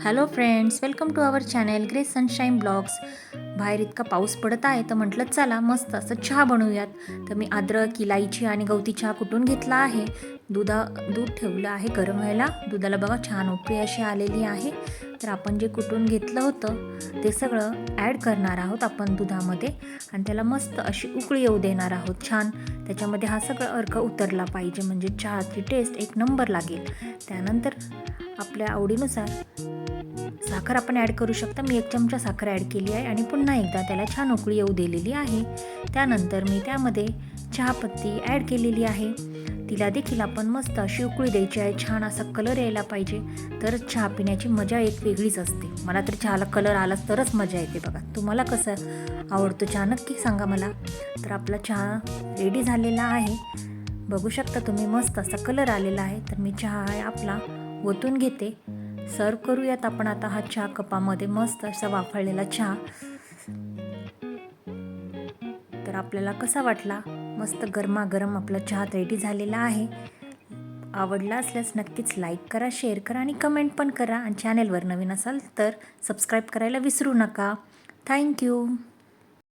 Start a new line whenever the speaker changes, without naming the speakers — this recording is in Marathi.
Hello friends welcome to our channel Grace Sunshine blogs बाहेर इतका पाऊस पडत आहे तर म्हटलं चला मस्त असं चहा बनवूयात. तर मी अद्रक इलायची आणि गवती चहा कुटून घेतला आहे? दुधा दूध ठेवलं आहे गरम व्हायला. दुधाला बघा छान उकळी अशी आलेली आहे. तर आपण जे कुटून घेतलं होतं ते सगळं ॲड करणार आहोत आपण दुधामध्ये. आणि त्याला मस्त अशी उकळी येऊ देणार आहोत छान. त्याच्यामध्ये हा सगळं अर्क उतरला पाहिजे म्हणजे चहाची टेस्ट एक नंबर लागेल. त्यानंतर आपल्या आवडीनुसार साखर आपण ॲड करू शकता. मी एक चमचा साखर ॲड केली आहे आणि पुन्हा एकदा त्याला छान उकळी येऊ दिलेली आहे. त्यानंतर मी त्यामध्ये चहापत्ती ॲड केलेली आहे. तिला देखील आपण मस्त अशी उकळी द्यायची आहे. छान असा कलर यायला पाहिजे. तर चहा पिण्याची मजा एक वेगळीच असते. मला तर चहाला कलर आलाच तरच मजा येते बघा. तुम्हाला कसं आवडतो चहा नक्की सांगा मला. तर आपला चहा रेडी झालेला आहे. बघू शकता तुम्ही मस्त असा कलर आलेला आहे. तर मी चहा आपला ओतून घेते. सर्व करूयात आपण आता हा चहा कपामध्ये मस्त असा वाफळलेला चहा. तर आपल्याला कसा वाटला? मस्त गरमागरम आपला चहा रेडी झालेला आहे. आवडला असल्यास नक्कीच लाईक करा शेअर करा आणि कमेंट पण करा. आणि चॅनेलवर नवीन असाल तर सबस्क्राईब करायला विसरू नका. थँक्यू